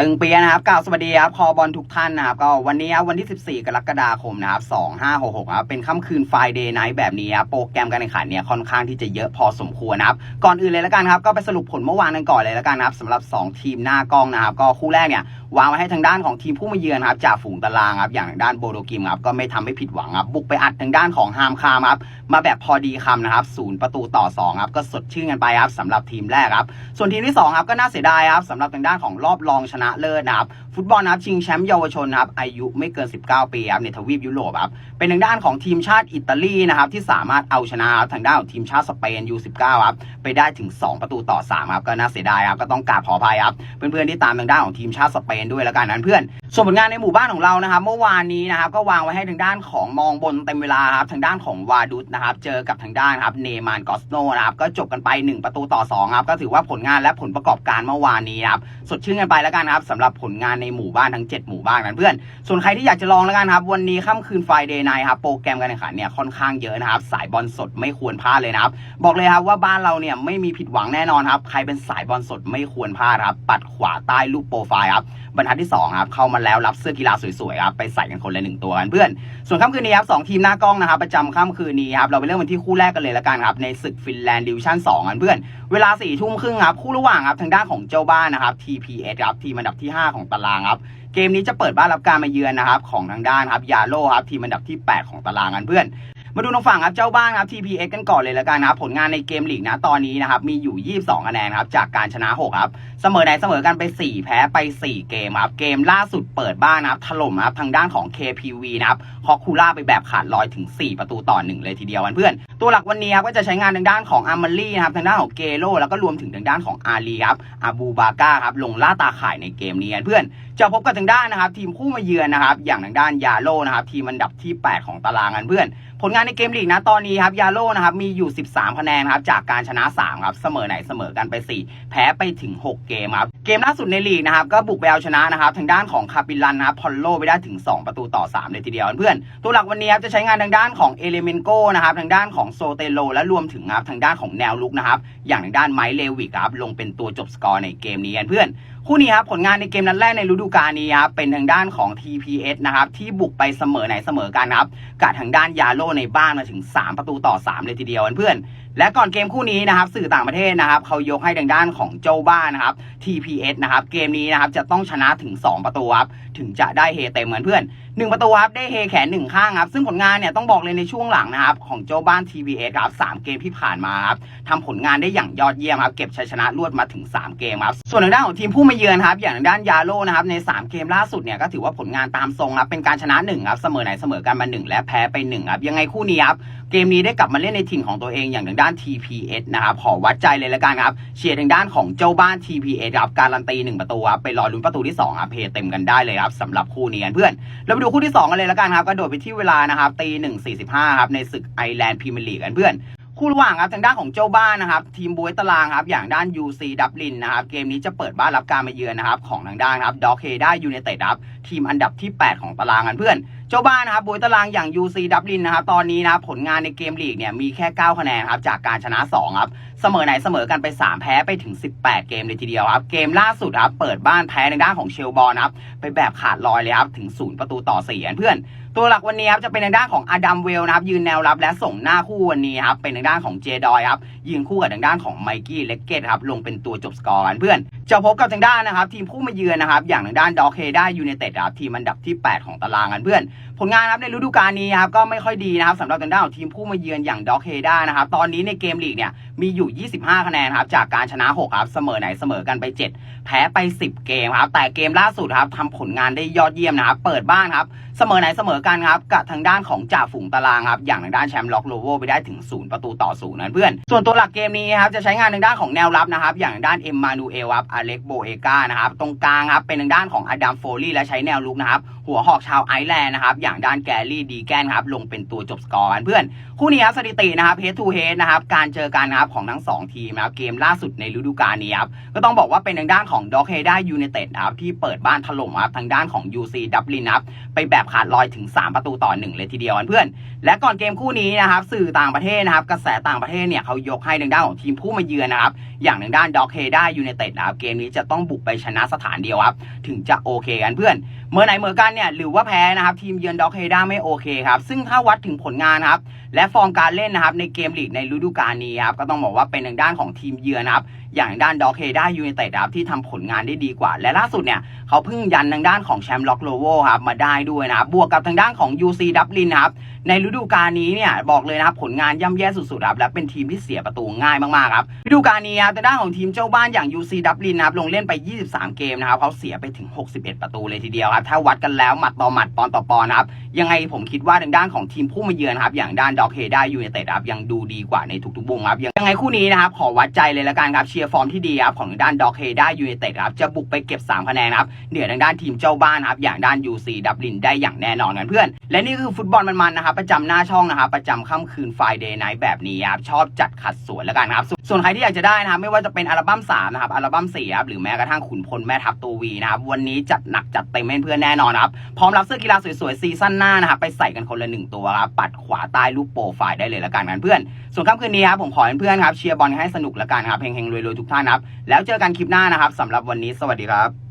ตึงเปียนะครับกล่าวสวัสดีครับคอบอลทุกท่านนะครับก็วันนี้ครับวันที่ 14 กรกฎาคมนะครับ2566ครับเป็นค่ำคืนไฟเดย์ไนท์แบบนี้ครับโปรแกรมการแข่งขันเนี่ยค่อนข้างที่จะเยอะพอสมควรนะครับก่อนอื่นเลยแล้วกันครับก็ไปสรุปผลเมื่อวานกันก่อนเลยแล้วกันนะครับสำหรับ 2 ทีมหน้ากล้องนะครับก็คู่แรกเนี่ย วางไว้ให้ทางด้านของทีมผู้มาเยือนครับจากฝูงตารางครับอย่างทางด้านโบโดกิมครับก็ไม่ทำให้ผิดหวังครับบุกไปอัดทางด้านของฮามคามครับมาแบบพอดีคำนะครับศูนย์ประตูต่อสองครับก็สดชื่นกันไปครับสำหรับทีมแรกครับส่วนทีมที่2ครับก็น่าเสียดายครับสำหรับทางด้านของรอบรองชนะเลิศนะครับ ฟุตบอลนะครับชิงแชมป์เยาวชนนะครับอายุไม่เกิน 19 ปีครับในทวีปยุโรปครับเป็นทางด้านของทีมชาติอิตาลีนะครับที่สามารถเอาชนะทางด้านของทีมชาติสเปน U19 ครับไปได้ถึง 2 ประตูต่อ3ครับก็น่าเสียดายครับก็ต้องกราบขออภัยครับเพื่อนๆที่ตามทางด้านของทีมชาติสเปนด้วยแล้วกันนั้นเพื่อนส่วนผลงานในหมู่บ้านของเรานะครับเมื่อวานนี้นะครับก็วางไว้ให้ทางด้านของมองบนเต็มเวลาครับทางด้านของวาดุสนะครับเจอกับทางด้านครับเนมานกอสโนนะครับก็จบกันไป 1 ประตูต่อ2ครับก็ถือว่าผลงานและผลประกอบการเมื่อวานนี้ครับสดชื่นกันไปแล้วกันครับสำหรับผลงานในหมู่บ้านทั้ง 7 หมู่บ้านนั้นเพื่อน ส่วนใครที่อยากจะลองแล้วกันครับ วันนี้ค่ำคืนไฟเดย์ไนครับโปรแกรมการแข่งขันเนี่ยค่อนข้างเยอะนะครับ สายบอลสดไม่ควรพลาดเลยนะครับ บอกเลยครับว่าบ้านเราเนี่ยไม่มีผิดหวังแน่นอนครับ ใครเป็นสายบอลสดไม่ควรพลาดครับ ปัดขวาใต้รูปโปรไฟล์ครับบรรทัดที่2ครับเข้ามาแล้วรับเสื้อกีฬาสวยๆครับไปใส่กันคนละหนึ่งตัวกันเพื่อน ส่วนค่ำคืนนี้ครับสองทีมหน้ากล้องนะครับประจำค่ำคืนนี้ครับเราไปเริ่มกันที่คู่แรกกันเลยละกันครับในศึกฟินแลนด์ดิวิชั่น2กันเพื่อนเวลา4ี่ทุ่มครึ่งครับคู่ระหว่างครับทางด้านของเจ้าบ้านนะครับ TPS ครับทีมอันดับที่ 5 ของตารางครับ เกมนี้จะเปิดบ้านรับการมาเยือนนะครับของทางด้านครับยาโลครับทีมอันดับที่ 8 ของตารางกันเพื่อน มาดูทางฝั่งครับเจ้าบ้านครับ TPX กันก่อนเลยละกันนะครับผลงานในเกมลีกนะตอนนี้นะครับมีอยู่ 22คะแนนครับจากการชนะ6ครับเสมอไหนเสมอกันไป 4 แพ้ไป 4 เกมครับเกมล่าสุดเปิดบ้านนะครับถล่มครับทางด้านของ KPV นะครับฮอกคูล่าไปแบบขาดลอยถึง 4 ประตูต่อ 1 เลยทีเดียวเพื่อน ตัวหลักวันนี้ครับก็จะใช้งานทางด้านของอาร์มารีนะครับทางด้านของเกโรแล้วก็รวมถึงทางด้านของอาลีครับอาบูบาก้าครับลงล่าตาข่ายในเกมนี้เพื่อนจะพบกับทางด้านนะครับทีมผู้มาเยือนนะครับอย่างทางด้านยาโลนะครับทีมอันดับที่ 8 ของตารางกันเพื่อน ผลงานในเกมลีกนะตอนนี้ครับยาโลนะครับมีอยู่ 13 คะแนนครับจากการชนะ 3 ครับ เสมอไหนเสมอกันไป 4 แพ้ไปถึง 6 เกมครับ เกมล่าสุดในลีกนะครับก็บุกไปเอาชนะนะครับทางด้านของคาปิลันนะครับพอลโลไปได้ถึง 2 ประตูต่อ 3 เลยทีเดียวเพื่อนตัวหลักวันนี้ครับจะใช้งานทางด้านของเอเลเมนโกนะครับทางด้านของโซเตโลและรวมถึงครับทางด้านของแนวลุกนะครับอย่างทางด้านไมค์เลวิกครับลงเป็นตัวจบสกอร์ในเกมนี้เพื่อน คู่นี้ครับผลงานในเกมนัดแรกในฤดูกาลนี้ครับเป็นทางด้านของ TPS นะครับที่บุกไปเสมอไหนเสมอกันครับกับทางด้านยาโลในบ้านมาถึง 3 ประตูต่อ 3 เลยทีเดียวเพื่อน และก่อนเกมคู่นี้นะครับสื่อต่างประเทศนะครับเขายกให้ทางด้านของเจ้าบ้านนะครับ TPS นะครับเกมนี้นะครับจะต้องชนะถึง 2 ประตูครับถึงจะได้เฮเต็มเหมือนเพื่อน 1 ประตูครับได้เฮแขนหนึ่งข้างครับซึ่งผลงานเนี่ยต้องบอกเลยในช่วงหลังนะครับของเจ้าบ้าน TPS ครับสามเกมที่ผ่านมาครับทำผลงานได้อย่างยอดเยี่ยมครับเก็บชัยชนะรวดมาถึง 3 เกมครับส่วนทางด้านของทีมผู้มาเยือนครับอย่างทางด้านยาโลนะครับใน 3 เกมล่าสุดเนี่ยก็ถือว่าผลงานตามทรงครับเป็นการชนะ1ครับเสมอไหนเสมอกันมา 1 และแพ้ไป1ครับยังไงคู่นี้ครับเกมนี้ได้กลับมาเล่นในถิ่นของตัวเองอย่างทางด้านาน TPS นะครับขอวัดใจเลยละกันครับเชียร์ทางด้านของเจ้าบ้าน TPS ครับการันตี 1 ประตูครับไปรอลุ้นประตูที่2ครับเพเต็มกันได้เลยครับสำหรับคู่นี้กันเพื่อนเราไปดูคู่ที่ 2 กันเลยละกันครับกระโดดไปที่เวลานะครับตีหนึ่งสี่สิบห้าครับในศึกไอแลนด์พรีเมียร์ลีกกันเพื่อน คู่ระหว่างครับทางด้านของเจ้าบ้านนะครับ ทีมบวยตารางครับอย่างด้าน UC ดับลินนะครับเกมนี้จะเปิดบ้านรับการมาเยือนนะครับของทางด้านครับด็อกเฮด้ายูเนเต็ดครับทีมอันดับที่ 8 ของตารางกันเพื่อน เจ้าบ้านนะครับบวยตารางอย่าง UC ดับลินนะครับตอนนี้นะผลงานในเกมลีกเนี่ยมีแค่ 9 คะแนนครับจากการชนะ 2 ครับ เสมอไหนเสมอกันไป 3 แพ้ไปถึง 18 เกมเลยทีเดียวครับ เกมล่าสุดครับเปิดบ้านแพ้ในด้านของเชลบอลครับไปแบบขาดลอยเลยครับถึง 0 ประตูต่อ4เพื่อน ตัวหลักวันนี้ครับจะเป็นในด้านของอดัมเวลนะครับยืนแนวรับและส่งหน้าคู่วันนี้ครับเป็นในด้านของเจดอยครับยืนคู่กับทางด้านของไมกี้เล็กเกตครับลงเป็นตัวจบสกอร์กันเพื่อน จะพบกับทางด้านนะครับ ทีมผู้มาเยือนนะครับ อย่างทางด้านดอกเฮด้ายูเนเต็ดครับทีมอันดับที่ 8 ของตารางกันเพื่อน ผลงานครับในฤดูกาลนี้ครับก็ไม่ค่อยดีนะครับสำหรับทางด้านของทีมผู้มาเยือนอย่างดอกเฮด้านะครับ ตอนนี้ในเกมลีกเนี่ยมีอยู่ 25 คะแนนครับจากการชนะ 6 ครับ เสมอไหนเสมอกันไป 7 แพ้ไป 10 เกมครับแต่เกมล่าสุดครับทำผลงานได้ยอดเยี่ยมนะครับเปิดบ้านครับเสมอไหนเสมอกันครับกับทางด้านของจ่าฝูงตารางครับอย่างทางด้านแชมป์ล็อกโลโวไปได้ถึง 0 ประตูต่อศูนย์นั้นเพื่อน ส่วนตัวหลักเกมนี้ครับจะใช้งานทางด้านของแนวรับนะครับอย่างทางด้านเอ็มมานูเอลครับอเล็กโบเอกานะครับ ตรงกลางครับเป็นทางด้านของอดัมโฟลีและใช้แนวลุกนะครับ หัวหอกชาวไอร์แลนด์นะครับ อย่างด้านแกรี่ดีแกนครับ ลงเป็นตัวจบสกอร์เพื่อน คู่นี้ครับสถิตินะครับ head to head นะครับ การเจอกันนะครับของทั้ง 2 ทีมนะครับ เกมล่าสุดในฤดูกาลนี้ครับ ก็ต้องบอกว่าเป็นทางด้านของด็อกเฮด้ายู i นเต็ดครับ ที่เปิดบ้านถล่มครับ ทางด้านของ UC ดับลินครับ ไปแบบขาดลอยถึง 3 ประตูต่อ 1 เลยทีเดียวเพื่อน และก่อนเกมคู่นี้นะครับ สื่อต่างประเทศนะครับ กระแสต่างประเทศเนี่ยเขายกให้ทางด้านของทีมผู้มาเยือนนะครับ อย่างทางด้านด็อกเฮด้ายู i นเต็ดนะครับ เกมนี้จะต้องบุกไปชนะสถานเดียวครับ ถึงจะโอเคกันเพื่อน เมื่อไหนเมื่อกันเนี่ยหรือว่าแพ้นะครับทีมเยือนด็อกเฮด้าไม่โอเคครับซึ่งถ้าวัดถึงผลงานครับและฟอร์มการเล่นนะครับในเกมลีกในฤดูกาลนี้ครับก็ต้องบอกว่าเป็นทางด้านของทีมเยือนครับ อย่างด้านด็อกเฮด้ายูไนเต็ดครับที่ทำผลงานได้ดีกว่า และล่าสุดเนี่ยเขาเพิ่งยันทางด้านของแชมป์ล็อกโลโวครับมาได้ด้วยนะครับบวกกับทางด้านของ UC ดับลินครับในฤดูกาลนี้เนี่ยบอกเลยนะครับผลงานย่ำแย่สุดๆครับและเป็นทีมที่เสียประตูง่ายมากๆครับฤดูกาลนี้ครับทางด้านของทีมเจ้าบ้านอย่าง UC ดับลินนะครับลงเล่นไป 23 เกมนะครับเขาเสียไปถึง 61 ประตูเลยทีเดียวครับถ้าวัดกันแล้วหมัดต่อหมัดปอนต่อปอนครับยังไงผมคิดว่าทางด้านของทีมผู้มาเยือนครับอย่างด้านด็อกเฮด้ายูไนเต็ดครับยังดูดีกว่าในทุกๆวงครับยังไงคู่นี้นะครับขอวัดใจเลยละกันครับเชียร์ฟอร์มที่ดีครับของด้านด็อกเฮด้ายูเนเต็ดครับจะบุกไปเก็บ 3 คะแนนครับเหนือทางด้านทีมเจ้าบ้านครับอย่างด้าน UC ดับลินได้อย่างแน่นอนกันเพื่อน และนี่คือฟุตบอลมันๆนะครับประจำหน้าช่องนะครับประจำค่ำคืนไฟเดย์ไนท์แบบนี้ครับชอบจัดขัดสวนแล้วกันครับ ส่วนใครที่อยากจะได้นะครับไม่ว่าจะเป็นอัลบั้ม3นะครับอัลบั้ม4ครับหรือแม้กระทั่งขุนพลแม่ทัพตัววีนะครับวันนี้จัดหนักจัดเต็มให้เพื่อนแน่นอนครับพร้อมรับเสื้อกีฬาสวยๆซีซั่นหน้านะครับไปใส่กันคนละหนึ่งตัวครับปัดขวาใต้รูปโปรไฟล์ได้เลยละกันกันเพื่อน ส่วนค่ำคืนนี้ครับผมขอให้เพื่อนครับเชียร์บอลให้สนุกละกันครับเฮงๆรวยๆทุกท่านครับแล้วเจอกันคลิปหน้านะครับสำหรับวันนี้สวัสดีครับ